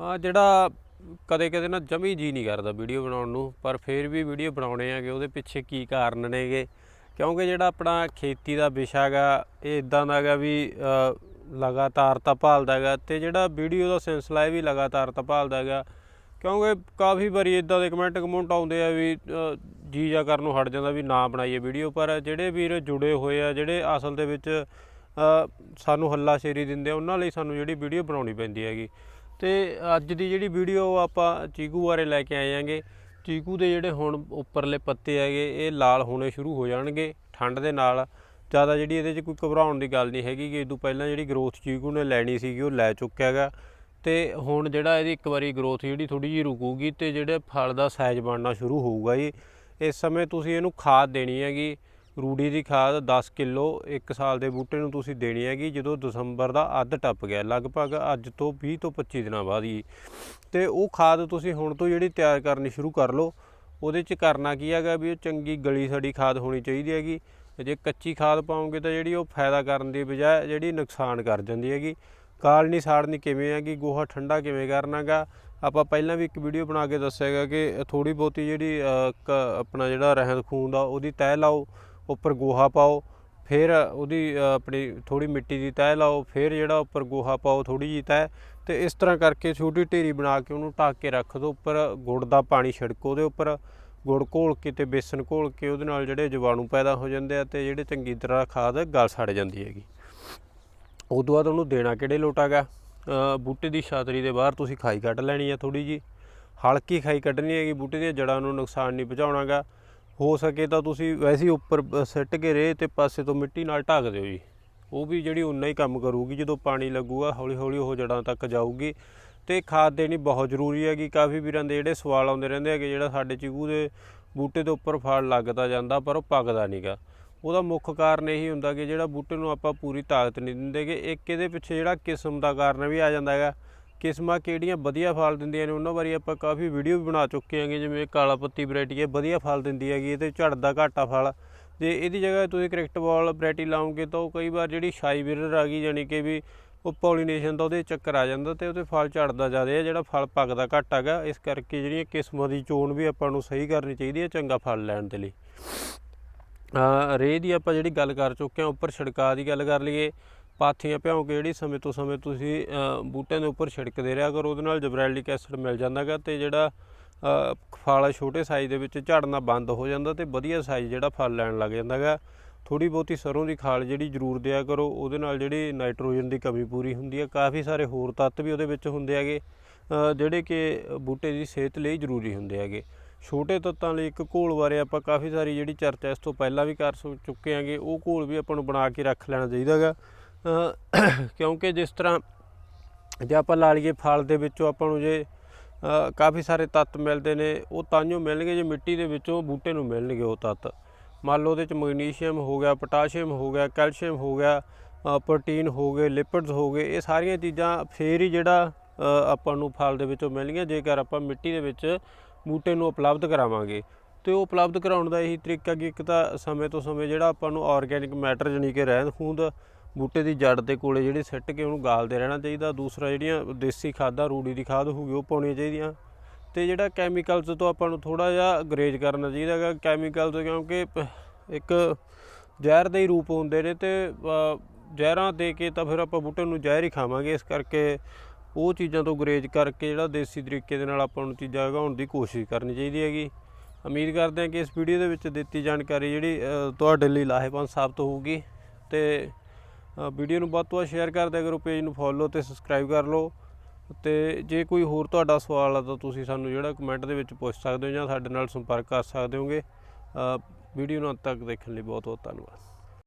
ਆ ਜਿਹੜਾ ਕਦੇ ਕਦੇ ਨਾ ਜਮੀ ਜੀ ਨਹੀਂ ਕਰਦਾ ਵੀਡੀਓ ਬਣਾਉਣ ਨੂੰ ਪਰ ਫਿਰ ਵੀ ਵੀਡੀਓ ਬਣਾਉਣੇ ਆਗੇ ਉਹਦੇ ਪਿੱਛੇ ਕੀ ਕਾਰਨ ਨੇਗੇ? ਕਿਉਂਕਿ ਜਿਹੜਾ ਆਪਣਾ ਖੇਤੀ ਦਾ ਵਿਸ਼ਾ ਹੈਗਾ ਇਹ ਇਦਾਂ ਦਾ ਹੈਗਾ ਵੀ ਅ, ਲਗਾਤਾਰ ਤਾਂ ਭਾਲਦਾ ਹੈਗਾ ਤੇ ਜਿਹੜਾ ਵੀਡੀਓ ਦਾ ਸਿਲਸਿਲਾ ਇਹ ਵੀ ਲਗਾਤਾਰ ਤਾਂ ਭਾਲਦਾ ਹੈਗਾ। ਕਿਉਂਕਿ ਕਾਫੀ ਵਾਰੀ ਇਦਾਂ ਦੇ ਕਮੈਂਟ ਕਮੈਂਟ ਆਉਂਦੇ ਆ ਵੀ ਜੀ ਜਾ ਕਰਨ ਨੂੰ ਹਟ ਜਾਂਦਾ ਵੀ ਨਾ ਬਣਾਈਏ ਵੀਡੀਓ ਪਰ ਜਿਹੜੇ ਵੀਰ ਜੁੜੇ ਹੋਏ ਆ ਜਿਹੜੇ ਅਸਲ ਦੇ ਵਿੱਚ ਅ, ਸਾਨੂੰ ਹੱਲਾਸ਼ੇਰੀ ਦਿੰਦੇ ਆ ਉਹਨਾਂ ਲਈ ਸਾਨੂੰ ਜਿਹੜੀ ਵੀਡੀਓ ਬਣਾਉਣੀ ਪੈਂਦੀ ਹੈਗੀ। ਤੇ ਅੱਜ ਦੀ ਜਿਹੜੀ ਵੀਡੀਓ ਆਪਾਂ ਚੀਕੂ ਬਾਰੇ ਲੈ ਕੇ ਆਏ ਆਂਗੇ। ਚੀਕੂ ਦੇ ਜਿਹੜੇ ਹੁਣ ਉੱਪਰਲੇ ਪੱਤੇ ਹੈਗੇ, ਇਹ ਲਾਲ ਹੋਣੇ ਸ਼ੁਰੂ ਹੋ ਜਾਣਗੇ, ਠੰਡ ਦੇ ਨਾਲ। ਜ਼ਿਆਦਾ ਜਿਹੜੀ ਇਹਦੇ 'ਚ ਕੋਈ ਘਬਰਾਉਣ ਦੀ ਗੱਲ ਨਹੀਂ ਹੈਗੀ ਕਿ ਇਦੋਂ ਪਹਿਲਾਂ ਜਿਹੜੀ ਗਰੋਥ ਚੀਕੂ ਨੇ ਲੈਣੀ ਸੀਗੀ, ਉਹ ਲੈ ਚੁੱਕਿਆ ਹੈਗਾ। ਤੇ ਹੁਣ ਜਿਹੜਾ ਇਹਦੀ ਇੱਕ ਵਾਰੀ ਗਰੋਥ ਜਿਹੜੀ ਥੋੜੀ ਜਿਹੀ ਰੁਕੂਗੀ ਤੇ ਜਿਹੜੇ ਫਲ ਦਾ ਸਾਈਜ਼ ਬਣਨਾ ਸ਼ੁਰੂ ਹੋਊਗਾ ਜੀ। ਇਸ ਸਮੇਂ ਤੁਸੀਂ ਇਹਨੂੰ ਖਾਦ ਦੇਣੀ ਹੈਗੀ। ਰੂੜੀ ਦੀ ਖਾਦ 10 ਕਿਲੋ ਇੱਕ ਸਾਲ ਦੇ ਬੂਟੇ ਨੂੰ ਤੁਸੀਂ ਦੇਣੀ ਹੈਗੀ, ਜਦੋਂ ਦਸੰਬਰ ਦਾ ਅੱਧ ਟੱਪ ਗਿਆ, ਲਗਭਗ ਅੱਜ ਤੋਂ 20 ਤੋਂ 25 ਦਿਨਾਂ ਬਾਅਦ ਹੀ ਤੇ ਉਹ ਖਾਦ ਤੁਸੀਂ ਹੁਣ ਤੋਂ ਜਿਹੜੀ ਤਿਆਰ ਕਰਨੀ ਸ਼ੁਰੂ ਕਰ ਲਓ, ਉਹਦੇ 'ਚ ਕਰਨਾ ਕੀ ਹੈਗਾ ਵੀ ਉਹ ਚੰਗੀ ਗਲੀ ਸੜੀ ਖਾਦ ਹੋਣੀ ਚਾਹੀਦੀ ਹੈਗੀ। ਜੇ ਕੱਚੀ ਖਾਦ ਪਾਓਗੇ ਤਾਂ ਜਿਹੜੀ ਉਹ ਫਾਇਦਾ ਕਰਨ ਦੀ ਬਜਾਏ ਜਿਹੜੀ ਨੁਕਸਾਨ ਕਰ ਜਾਂਦੀ ਹੈਗੀ। ਕਾਲਨੀ ਸਾੜਨੀ ਕਿਵੇਂ ਹੈਗੀ, ਗੋਹਾ ਠੰਡਾ ਕਿਵੇਂ ਕਰਨਾਗਾ। ਆਪਾਂ ਪਹਿਲਾਂ ਵੀ ਇੱਕ ਵੀਡੀਓ ਬਣਾ ਕੇ ਦੱਸਿਆਗਾ ਕਿ ਥੋੜੀ ਬਹੁਤੀ ਜਿਹੜੀ ਕ- ਆਪਣਾ ਜਿਹੜਾ ਰਹਿੰਦ ਖੂਨ ਦਾ ਉਹਦੀ ਤਹਿ ਲਾਓ। ਉੱਪਰ ਗੋਹਾ ਪਾਓ, ਫਿਰ ਉਹਦੀ ਆਪਣੀ ਥੋੜੀ ਮਿੱਟੀ ਦੀ ਤਹਿ ਲਾਓ, ਫਿਰ ਜਿਹੜਾ ਉੱਪਰ ਗੋਹਾ ਪਾਓ ਥੋੜੀ ਜਿਹੀ ਤਹਿ, ਤੇ ਇਸ ਤਰ੍ਹਾਂ ਕਰਕੇ ਛੋਟੀ ਢੇਰੀ ਬਣਾ ਕੇ ਉਹਨੂੰ ਢੱਕ ਕੇ ਰੱਖ ਦਿਓ ਉੱਪਰ, ਗੁੜ ਦਾ ਪਾਣੀ ਛਿੜਕੋ ਉਹਦੇ ਉੱਪਰ, ਗੁੜ ਘੋਲ ਕੇ ਤੇ ਬੇਸਨ ਘੋਲ ਕੇ ਉਹਦੇ ਨਾਲ ਜਿਹੜੇ ਜੀਵਾਣੂ ਪੈਦਾ ਹੋ ਜਾਂਦੇ ਆ ਤੇ ਜਿਹੜੇ ਚੰਗੀ ਤਰ੍ਹਾਂ ਖਾਦ ਗਲ ਸੜ ਜਾਂਦੀ ਹੈਗੀ। ਉਦੋਂ ਬਾਅਦ ਉਹਨੂੰ ਦੇਣਾ ਕਿਹੜੇ ਲੋਟਾਗਾ ਬੂਟੇ ਦੀ ਛਾਤਰੀ ਦੇ ਬਾਹਰ ਤੁਸੀਂ ਖਾਈ ਕੱਢ ਲੈਣੀ ਆ ਥੋੜੀ ਜੀ ਹਲਕੀ ਖਾਈ ਕੱਢਣੀ ਹੈਗੀ ਬੂਟੇ ਦੀਆਂ ਜੜ੍ਹਾਂ ਨੂੰ ਨੁਕਸਾਨ ਨਹੀਂ ਪਹੁੰਚਾਉਣਾਗਾ ਹੋ ਸਕੇ ਤਾਂ ਤੁਸੀਂ ਵੈਸੇ ਹੀ ਉੱਪਰ ਸਿੱਟ ਕੇ ਰੇ ਤੇ ਪਾਸੇ ਤੋਂ ਮਿੱਟੀ ਨਾਲ ਢੱਕ ਦਿਓ ਜੀ। ਉਹ ਵੀ ਜਿਹੜੀ ਉਨਾ ਹੀ ਕੰਮ ਕਰੂਗੀ, ਜਦੋਂ ਪਾਣੀ ਲੱਗੂਗਾ ਹੌਲੀ ਹੌਲੀ ਉਹ ਜੜ੍ਹਾਂ ਤੱਕ ਜਾਊਗੀ। ਤੇ ਖਾਦ ਦੇਣੀ ਬਹੁਤ ਜ਼ਰੂਰੀ ਹੈਗੀ। ਕਾਫੀ ਵੀਰਾਂ ਦੇ ਜਿਹੜੇ ਸਵਾਲ ਆਉਂਦੇ ਰਹਿੰਦੇ ਹੈਗੇ, ਜਿਹੜਾ ਸਾਡੇ ਚੀਕੂ ਦੇ ਬੂਟੇ ਦੇ ਉੱਪਰ ਫਲ ਲੱਗਦਾ ਜਾਂਦਾ, ਪਰ ਉਹ ਪੱਕਦਾ ਨਹੀਂਗਾ ਉਹਦਾ ਮੁੱਖ ਕਾਰਨ ਇਹੀ ਹੁੰਦਾ ਕਿ ਜਿਹੜਾ ਬੂਟੇ ਨੂੰ ਆਪਾਂ ਪੂਰੀ ਤਾਕਤ ਨਹੀਂ ਦਿੰਦੇਗੇ ਇੱਕ ਇਹਦੇ ਪਿੱਛੇ ਜਿਹੜਾ ਕਿਸਮ ਦਾ ਕਾਰਨ ਵੀ ਆ ਜਾਂਦਾ ਹੈਗਾ। ਕਿਸਮਾਂ ਕਿਹੜੀਆਂ ਵਧੀਆ ਫਲ ਦਿੰਦੀਆਂ ਨੇ ਉਹਨਾਂ ਬਾਰੇ ਆਪਾਂ ਕਾਫੀ ਵੀਡੀਓ ਵੀ ਬਣਾ ਚੁੱਕੇ ਹਾਂਗੇ ਜਿਵੇਂ ਕਾਲਾ ਪੱਤੀ ਵੈਰਾਈਟੀ ਹੈ ਵਧੀਆ ਫਲ ਦਿੰਦੀ ਹੈਗੀ ਇਹਦੇ ਝੜਦਾ ਘਾਟਾ ਫਲ। ਜੇ ਇਹਦੀ ਜਗ੍ਹਾ ਤੁਸੀਂ ਕ੍ਰਿਕਟ ਬਾਲ ਵੈਰਾਈਟੀ ਲਾਓਗੇ ਤਾਂ ਉਹ ਕਈ ਵਾਰ ਜਿਹੜੀ ਸ਼ਾਈ ਵਿਰਰ ਆ ਗਈ ਯਾਨੀ ਕਿ ਵੀ ਉਹ ਪੋਲੀਨੇਸ਼ਨ ਦਾ ਉਹਦੇ ਚੱਕਰ ਆ ਜਾਂਦਾ ਤੇ ਉਹਦੇ ਫਲ ਝੜਦਾ ਜ਼ਿਆਦਾ ਹੈ ਜਿਹੜਾ ਫਲ ਪੱਕਦਾ ਘੱਟ ਹੈਗਾ ਇਸ ਕਰਕੇ ਜਿਹੜੀਆਂ ਕਿਸਮਾਂ ਦੀ ਚੋਣ ਵੀ ਆਪਾਂ ਨੂੰ ਸਹੀ ਕਰਨੀ ਚਾਹੀਦੀ ਹੈ ਚੰਗਾ ਫਲ ਲੈਣ ਦੇ ਲਈ। ਅ, ਰੇਹ ਦੀ ਆਪਾਂ ਜਿਹੜੀ ਗੱਲ ਕਰ ਚੁੱਕੇ ਹਾਂ ਉੱਪਰ ਛਿੜਕਾਅ ਦੀ ਗੱਲ ਕਰ ਲਈਏ ਪਾਥੀਆਂ ਭਿਉਂ ਕੇ ਜਿਹੜੀ ਸਮੇਂ ਤੋਂ ਸਮੇਂ ਤੁਸੀਂ ਬੂਟਿਆਂ ਦੇ ਉੱਪਰ ਛਿੜਕਦੇ ਰਿਹਾ ਕਰੋ, ਉਹਦੇ ਨਾਲ ਜਬਰੈਲਿਕ ਐਸਿਡ ਮਿਲ ਜਾਂਦਾਗਾ ਤੇ ਜਿਹੜਾ ਫਲ ਆ ਛੋਟੇ ਸਾਈਜ਼ ਦੇ ਵਿੱਚ ਝੜਨਾ ਬੰਦ ਹੋ ਜਾਂਦਾ ਤੇ ਵਧੀਆ ਸਾਈਜ਼ ਜਿਹੜਾ ਫਲ ਲੈਣ ਲੱਗ ਜਾਂਦਾਗਾ ਥੋੜੀ ਬਹੁਤੀ ਸਰੋਂ ਦੀ ਖਾਲ ਜਿਹੜੀ ਜ਼ਰੂਰ ਦਿਆ ਕਰੋ, ਉਹਦੇ ਨਾਲ ਜਿਹੜੀ ਨਾਈਟ੍ਰੋਜਨ ਦੀ ਕਮੀ ਪੂਰੀ ਹੁੰਦੀ ਹੈ ਕਾਫੀ ਸਾਰੇ ਹੋਰ ਤੱਤ ਵੀ ਉਹਦੇ ਵਿੱਚ ਹੁੰਦੇ ਹੈਗੇ ਜਿਹੜੇ ਕਿ ਬੂਟੇ ਦੀ ਸਿਹਤ ਲਈ ਜ਼ਰੂਰੀ ਹੁੰਦੇ ਹੈਗੇ। ਛੋਟੇ ਤੱਤਾਂ ਲਈ ਇੱਕ ਘੋਲ ਬਾਰੇ ਆਪਾਂ ਕਾਫੀ ਸਾਰੀ ਜਿਹੜੀ ਚਰਚਾ ਇਸ ਤੋਂ ਪਹਿਲਾਂ ਵੀ ਕਰ ਸੁ- ਚੁੱਕੇ ਹਾਂਗੇ, ਉਹ ਘੋਲ ਵੀ ਆਪਾਂ ਨੂੰ ਬਣਾ ਕੇ ਰੱਖ ਲੈਣਾ ਚਾਹੀਦਾ ਹੈਗਾ। ਕਿਉਂਕਿ ਜਿਸ ਤਰ੍ਹਾਂ ਜੇ ਆਪਾਂ ਲਾ ਲਈਏ ਫਲ ਦੇ ਵਿੱਚੋਂ ਆਪਾਂ ਨੂੰ ਜੇ ਕਾਫੀ ਸਾਰੇ ਤੱਤ ਮਿਲਦੇ ਨੇ, ਉਹ ਤਾਂਹੀਓ ਮਿਲਣਗੇ, ਜੇ ਮਿੱਟੀ ਦੇ ਵਿੱਚੋਂ ਬੂਟੇ ਨੂੰ ਮਿਲਣਗੇ ਉਹ ਤੱਤ। ਮੰਨ ਲਓ ਉਹਦੇ ਚ ਮੈਗਨੀਸ਼ੀਅਮ ਹੋ ਗਿਆ, ਪੋਟਾਸ਼ੀਅਮ ਹੋ ਗਿਆ, ਕੈਲਸ਼ੀਅਮ ਹੋ ਗਿਆ ਪ੍ਰੋਟੀਨ ਹੋ ਗਏ ਲਿਪਿਡਸ ਹੋ ਗਏ, ਇਹ ਸਾਰੀਆਂ ਚੀਜ਼ਾਂ ਫੇਰ ਹੀ ਜਿਹੜਾ ਆਪਾਂ ਨੂੰ ਫਲ ਦੇ ਵਿੱਚੋਂ ਮਿਲਣਗੀਆਂ, ਜੇਕਰ ਆਪਾਂ ਮਿੱਟੀ ਦੇ ਵਿੱਚ ਬੂਟੇ ਨੂੰ ਉਪਲਬਧ ਕਰਾਵਾਂਗੇ। ਤੇ ਉਹ ਉਪਲਬਧ ਕਰਾਉਣ ਦਾ ਇਹੀ ਤਰੀਕਾ ਕਿ ਇੱਕ ਤਾਂ ਸਮੇਂ ਤੋਂ ਸਮੇਂ ਜਿਹੜਾ ਆਪਾਂ ਨੂੰ ਆਰਗੈਨਿਕ ਮੈਟਰ ਜਾਣੀ ਕਿ ਰਹਿੰਦ ਖੂੰਦ ਬੂਟੇ ਦੀ ਜੜ ਦੇ ਕੋਲੇ ਜਿਹੜੇ ਸਿੱਟ ਕੇ ਉਹਨੂੰ ਗਾਲਦੇ ਰਹਿਣਾ ਚਾਹੀਦਾ। ਦੂਸਰਾ ਜਿਹੜੀਆਂ ਦੇਸੀ ਖਾਦਾਂ, ਰੂੜੀ ਦੀ ਖਾਦ ਹੋਊਗੀ ਉਹ ਪਾਉਣੀਆਂ ਚਾਹੀਦੀਆਂ। ਤੇ ਜਿਹੜਾ ਕੈਮੀਕਲਸ ਤੋਂ ਆਪਾਂ ਨੂੰ ਥੋੜਾ ਜਿਹਾ ਗਰੇਜ ਕਰਨਾ ਚਾਹੀਦਾ ਹੈਗਾ। ਕੈਮੀਕਲ ਕਿਉਂਕਿ ਇੱਕ ਜ਼ਹਿਰ ਦੇ ਹੀ ਰੂਪ ਹੁੰਦੇ ਨੇ ਤੇ ਜ਼ਹਿਰਾਂ ਦੇ ਕੇ ਤਾਂ ਫਿਰ ਆਪਾਂ ਬੂਟੇ ਨੂੰ ਜ਼ਹਿਰ ਹੀ ਖਾਵਾਂਗੇ। ਇਸ ਕਰਕੇ ਉਹ ਚੀਜ਼ਾਂ ਤੋਂ ਗਰੇਜ ਕਰਕੇ ਜਿਹੜਾ ਦੇਸੀ ਤਰੀਕੇ ਦੇ ਨਾਲ ਆਪਾਂ ਨੂੰ ਚੀਜ਼ਾਂ ਉਗਾਉਣ ਦੀ ਕੋਸ਼ਿਸ਼ ਕਰਨੀ ਚਾਹੀਦੀ ਹੈਗੀ। ਉਮੀਦ ਕਰਦੇ ਹਾਂ ਕਿ ਇਸ ਵੀਡੀਓ ਦੇ ਵਿੱਚ ਦਿੱਤੀ ਜਾਣਕਾਰੀ ਜਿਹੜੀ ਤੁਹਾਡੇ ਲਈ ਲਾਹੇਵੰਦ ਸਾਬਤ ਹੋਊਗੀ। ਤੇ ਵੀਡੀਓ ਨੂੰ ਵੱਧ ਤੋਂ ਵੱਧ ਸ਼ੇਅਰ ਕਰ ਦਿਆ ਕਰੋ ਪੇਜ ਨੂੰ ਫੋਲੋ ਤੇ ਸਬਸਕ੍ਰਾਈਬ ਕਰ ਲਓ। ਤੇ ਜੇ ਕੋਈ ਹੋਰ ਤੁਹਾਡਾ ਸਵਾਲ ਆ ਤਾਂ ਤੁਸੀਂ ਸਾਨੂੰ ਜਿਹੜਾ ਕਮੈਂਟ ਦੇ ਵਿੱਚ ਪੁੱਛ ਸਕਦੇ ਹੋ ਜਾਂ ਸਾਡੇ ਨਾਲ ਸੰਪਰਕ ਕਰ ਸਕਦੇ ਹੋਗੇ। ਵੀਡੀਓ ਨੂੰ ਅੰਤ ਤੱਕ ਦੇਖਣ ਲਈ ਬਹੁਤ ਬਹੁਤ ਧੰਨਵਾਦ।